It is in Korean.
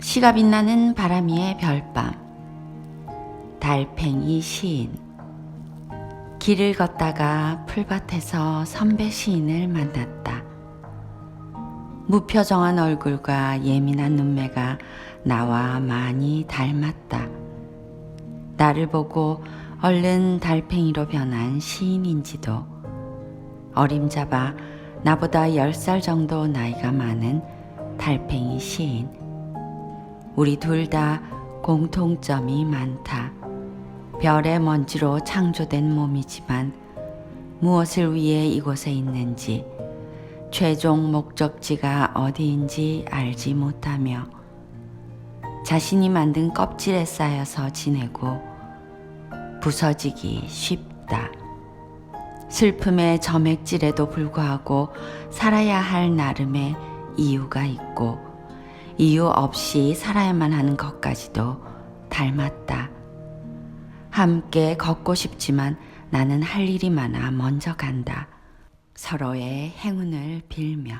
시가 빛나는 바람 위의 별밤 달팽이 시인 길을 걷다가 풀밭에서 선배 시인을 만났다. 무표정한 얼굴과 예민한 눈매가 나와 많이 닮았다. 나를 보고 얼른 달팽이로 변한 시인인지도 어림잡아 나보다 10살 정도 나이가 많은 달팽이 시인. 우리 둘 다 공통점이 많다. 별의 먼지로 창조된 몸이지만 무엇을 위해 이곳에 있는지 최종 목적지가 어디인지 알지 못하며 자신이 만든 껍질에 쌓여서 지내고 부서지기 쉽다. 슬픔의 점액질에도 불구하고 살아야 할 나름의 이유가 있고 이유 없이 살아야만 하는 것까지도 닮았다. 함께 걷고 싶지만 나는 할 일이 많아 먼저 간다. 서로의 행운을 빌며.